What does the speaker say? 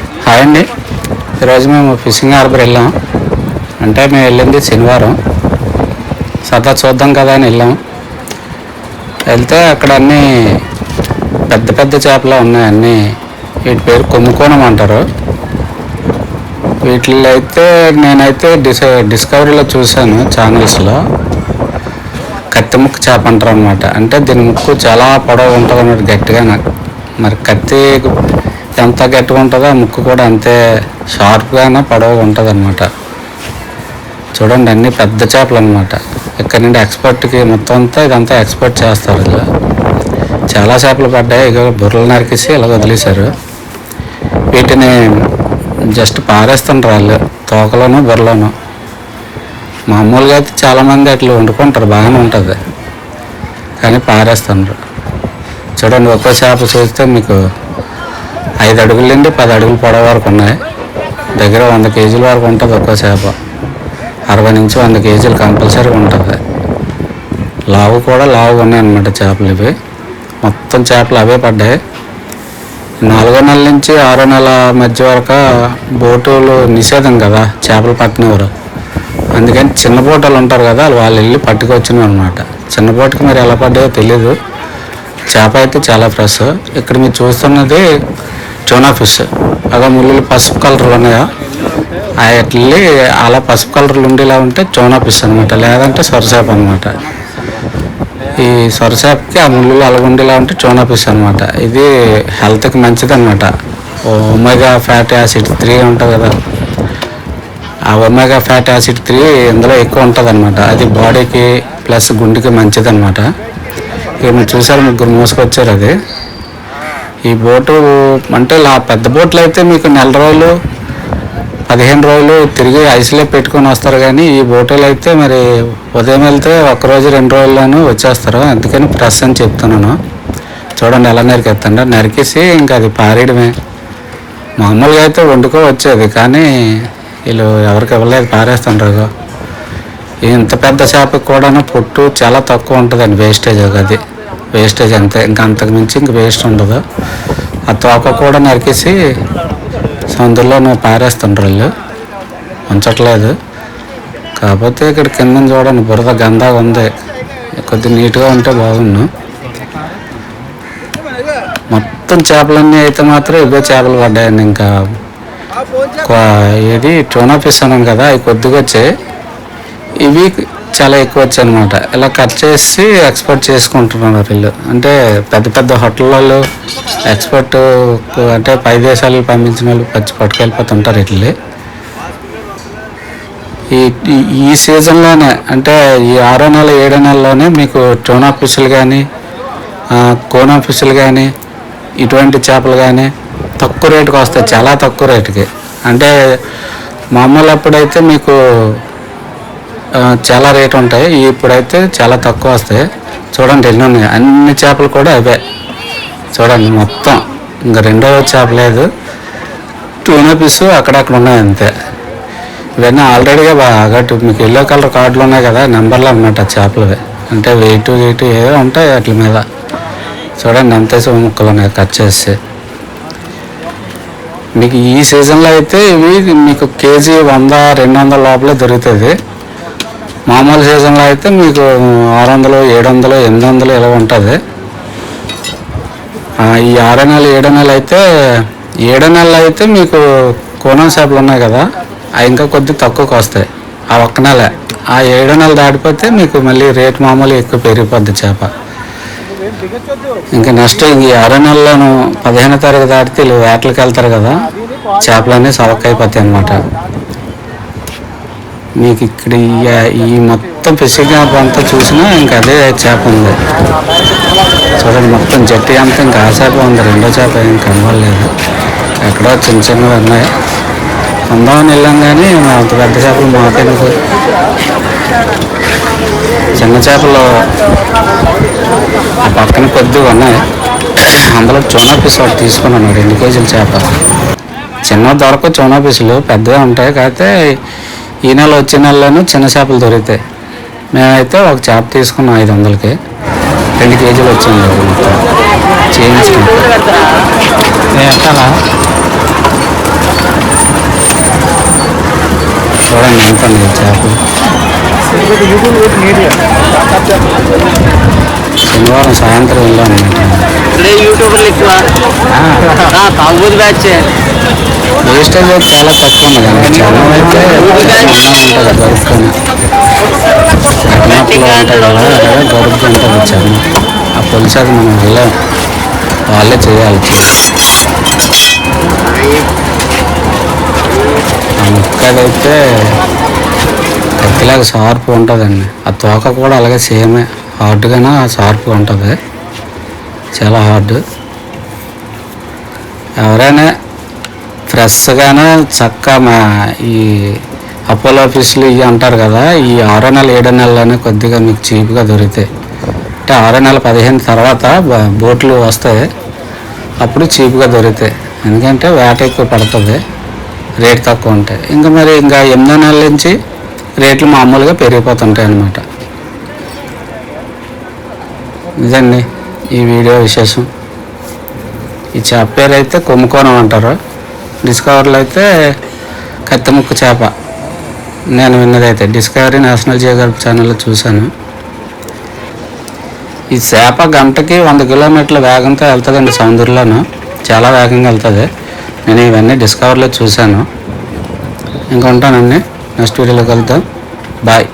Hi అండి. ఈరోజు మేము ఫిషింగ్ హార్బర్ వెళ్ళాం. అంటే మేము వెళ్ళింది శనివారం. సరదా చూద్దాం కదా అని వెళ్ళాం. వెళ్తే అక్కడ అన్నీ పెద్ద పెద్ద చేపలు ఉన్నాయి అన్నీ. వీటి పేరు కొమ్ముకోణం అంటారు. వీటిల్లో అయితే నేనైతే డిస్ డిస్కవరీలో చూశాను ఛానల్స్లో. కత్తి ముక్కు చేప అంటారు అనమాట అంటే దీని ముక్కు చాలా పొడవు ఉంటుంది అన్నమాట గట్టిగా నాకు మరి కత్తి ఎంత గట్టిగా ఉంటుందో ఆ ముక్కు కూడా అంతే షార్ప్గానే పొడవుగా ఉంటుంది అనమాట చూడండి అన్ని పెద్ద చేపలు అనమాట ఇక్కడ నుండి ఎక్స్పర్ట్కి మొత్తం అంతా ఇదంతా ఎక్స్పర్ట్ చేస్తారు ఇలా. చాలా చేపలు పడ్డాయి ఇక బుర్రలు నరికేసి ఇలా వదిలేశారు. వీటిని జస్ట్ పారేస్తుంటారు వాళ్ళు తోకలోను బుర్రలోను. మామూలుగా అయితే చాలామంది అట్లా వండుకుంటారు బాగానే ఉంటుంది. కానీ పారేస్తున్నారు చూడండి ఒక్కో చేప చూస్తే మీకు ఐదు అడుగుల నుండి పది అడుగుల పొడవు వరకు ఉన్నాయి. దగ్గర వంద కేజీల వరకు ఉంటుంది ఒక్కో చేప. అరవై నుంచి వంద కేజీలు కంపల్సరీ ఉంటుంది. లావు కూడా లావుగా ఉన్నాయి అన్నమాట చేపలు ఇవి. మొత్తం చేపలు అవే పడ్డాయి. నాలుగో నెల నుంచి ఆరో నెల మధ్య వరకు బోటులు నిషేధం కదా చేపలు పట్టినవారు. అందుకని చిన్న బోటలు ఉంటారు కదా వాళ్ళు వెళ్ళి పట్టుకొచ్చినవి అనమాట చిన్న బోటుకి మీరు ఎలా పడ్డాయో తెలీదు. చేప అయితే చాలా ఫ్రెష్. ఇక్కడ మీరు చూస్తున్నది చోనా ఫిష్ అదే ముళ్ళు పసుపు కలర్లు ఉన్నాయా? అట్లీ అలా పసుపు కలర్లు ఉండేలా ఉంటే చోనా ఫిష్ అనమాట లేదంటే సొరసేప అనమాట ఈ సొరసేపకి ఆ ముళ్ళు అలా ఉండేలా ఉంటే చోనా ఫిష్ అనమాట ఇది హెల్త్కి మంచిది అనమాట ఒమేగా ఫ్యాటీ యాసిడ్ త్రీ ఉంటుంది కదా. ఆ ఒమేగా ఫ్యాటీ యాసిడ్ త్రీ ఇందులో ఎక్కువ ఉంటుంది అనమాట అది బాడీకి ప్లస్ గుండెకి మంచిది అనమాట ఇక మీరు చూసారు ముగ్గురు మోసుకొచ్చారు అది. ఈ బోటు అంటే పెద్ద బోట్లు అయితే మీకు నెల రోజులు పదిహేను రోజులు తిరిగి ఐస్లో పెట్టుకొని వస్తారు కానీ ఈ బోటులు అయితే మరి ఉదయం వెళ్తే ఒకరోజు రెండు రోజుల్లోనూ వచ్చేస్తారు. అందుకని ప్రెస్ అని చెప్తున్నాను. చూడండి ఎలా నరికేస్తాడు నరికేసి ఇంకా అది పారేయడమే. మామూలుగా అయితే వండుకో వచ్చేది కానీ వీళ్ళు ఎవరికి ఇవ్వలేదు పారేస్తుండ్రు. ఇంత పెద్ద చేపకి కూడా పొట్టు చాలా తక్కువ ఉంటుందండి వేస్టేజ్ అది. వేస్టేజ్ అంతే. ఇంకా అంతకు మించి ఇంక వేస్ట్ ఉండదు. ఆ తోక కూడా నరికేసి సందులో నువ్వు పారేస్తుండ్రు వీళ్ళు. ఉంచట్లేదు. కాకపోతే ఇక్కడ కింద చూడండి బురద గందా ఉంది. కొద్దిగా నీట్గా ఉంటే బాగుండు. మొత్తం చేపలన్నీ అయితే మాత్రం ఇవే చేపలు పడ్డాయండి. ఇంకా ఏది టోనా ఫిష్ అన్నాను కదా అవి కొద్దిగా వచ్చాయి. ఇవి చాలా ఎక్కువ వచ్చాయి అనమాట ఇలా కట్ చేసి ఎక్స్పోర్ట్ చేసుకుంటున్నారు వీళ్ళు అంటే పెద్ద పెద్ద హోటళ్ళలో ఎక్స్పోర్ట్ అంటే పై దేశాలకు పంపించిన వాళ్ళు పచ్చి పట్టుకెళ్ళిపోతుంటారు ఇట్లే. ఈ ఈ- సీజన్లోనే అంటే ఈ ఆరో నెల ఏడో నెలలోనే మీకు టోనా ఫిష్లు కానీ కోనా ఫిష్లు కానీ ఇటువంటి చేపలు కానీ తక్కువ రేటుకి వస్తాయి. చాలా తక్కువ రేటుకి. అంటే మామూలు అప్పుడైతే మీకు చాలా రేట్ ఉంటాయి. ఇప్పుడైతే చాలా తక్కువ వస్తాయి. చూడండి ఎన్ని ఉన్నాయి? అన్ని చేపలు కూడా అవే. చూడండి మొత్తం. ఇంకా రెండో చేప లేదు. టూనా పీస్ అక్కడక్కడ ఉన్నాయి అంతే. ఇవన్నీ ఆల్రెడీగా బాగా మీకు ఎల్లో కలర్ కార్డులు ఉన్నాయి కదా నెంబర్లు అన్నమాట చేపలవి. అంటే వెయిట్ వెయిట్ ఏదో ఉంటాయి వాటి మీద. చూడండి ఎంత సో ముక్కలు ఉన్నాయి కట్ చేసి. మీకు ఈ సీజన్లో అయితే ఇవి మీకు కేజీ వంద రెండు వందల లోపలే దొరుకుతుంది మామూలు సీజన్లో అయితే మీకు ఆరు వందలు ఏడు వందలు ఎనిమిది వందలు ఇలా ఉంటుంది. ఈ ఆరో నెల ఏడో నెల అయితే ఏడో నెలలు అయితే మీకు కోనం చేపలు ఉన్నాయి కదా అవి ఇంకా కొద్ది తక్కువకి వస్తాయి ఆ ఒక్క నెల. ఆ ఏడో నెల దాటిపోతే మీకు మళ్ళీ రేట్ మామూలు ఎక్కువ పెరిగిపోద్ది చేప. ఇంకా నెక్స్ట్ ఈ ఆరో నెలలోను పదిహేనో తారీఖు దాటితే వీళ్ళు వేటలకు వెళ్తారు కదా చేపలన్నీ సవక్ అయిపోతాయి అన్నమాట. మీకు ఇక్కడ ఈ- మొత్తం ఫిషింగ్ యాప్ అంతా చూసినా ఇంకా అదే చేప ఉంది. చూడండి మొత్తం జట్టి అంతా ఇంకా ఆ చేప ఉంది. రెండో చేప ఏం కనబడలేదు. ఎక్కడో చిన్న చిన్నవి ఉన్నాయి. కొందామని వెళ్ళాం కానీ అంత పెద్ద చేపలు మాకెందుకు చిన్న చేపలు ఆ పక్కన కొద్దిగా ఉన్నాయి. అందులో చోనా పీస్ ఒకటి తీసుకున్నాను. రెండు కేజీల చేప. చిన్న దొరక చోనా పీసులు. పెద్దగా ఉంటాయి. కాకపోతే ఈ నెల వచ్చే నెలలోనూ చిన్న చేపలు దొరుకుతాయి. మేమైతే ఒక చేప తీసుకున్నాం ఐదు వందలకి. రెండు కేజీలు వచ్చింది మొత్తం. చూడండి ఎంత చేపలు. శనివారం సాయంత్రం వెళ్ళాను యూట్యూబర్లు బ్యాచ్. వేస్టేజ్ అయితే చాలా తక్కువ ఉంది కానీ అయితే ఉంటుంది గరుపుకొని కట్టినప్పుడు ఉంటుంది కదా అలాగే గరుపు ఉంటుంది చలం ఆ పులుసు అది మనం వెళ్ళాం వాళ్ళే చేయాలి. ఆ ముక్కదైతే కత్తిలాగా షార్ప్ ఉంటుందండి. ఆ తోక కూడా అలాగే సేమే. హార్డ్గానే షార్ప్గా ఉంటుంది. చాలా హార్డ్. ఎవరైనా ఫ్రెష్గానే చక్కగా మా ఈ అపోలో ఆఫీసులు ఇవి అంటారు కదా ఈ ఆరో నెల ఏడో నెలలోనే కొద్దిగా మీకు చీప్గా దొరుకుతాయి అంటే ఆరో నెల పదిహేను తర్వాత బ- బోట్లు వస్తాయి అప్పుడు చీప్గా దొరుకుతాయి ఎందుకంటే వేట ఎక్కువ పడుతుంది రేట్ తక్కువ ఉంటాయి. ఇంకా మరి ఇంకా ఎనిమిదో నెలల నుంచి రేట్లు మామూలుగా పెరిగిపోతుంటాయి అన్నమాట. ఇదండి ఈ వీడియో విశేషం. ఈ చేప పేరు అయితే కొమ్ముకోనం అంటారు. డిస్కవర్లో అయితే కత్తిముక్కు చేప. నేను విన్నదైతే డిస్కవరీ నేషనల్ జియోగ్రఫీ ఛానల్లో చూశాను. ఈ చేప గంటకి వంద కిలోమీటర్ల వేగంతో వెళ్తుందండి సముద్రంలోను. చాలా వేగంగా వెళ్తుంది. నేను ఇవన్నీ డిస్కవర్లో చూశాను. ఇంకా ఉంటానండి నెక్స్ట్ వీడియోలోకి వెళ్తాం బాయ్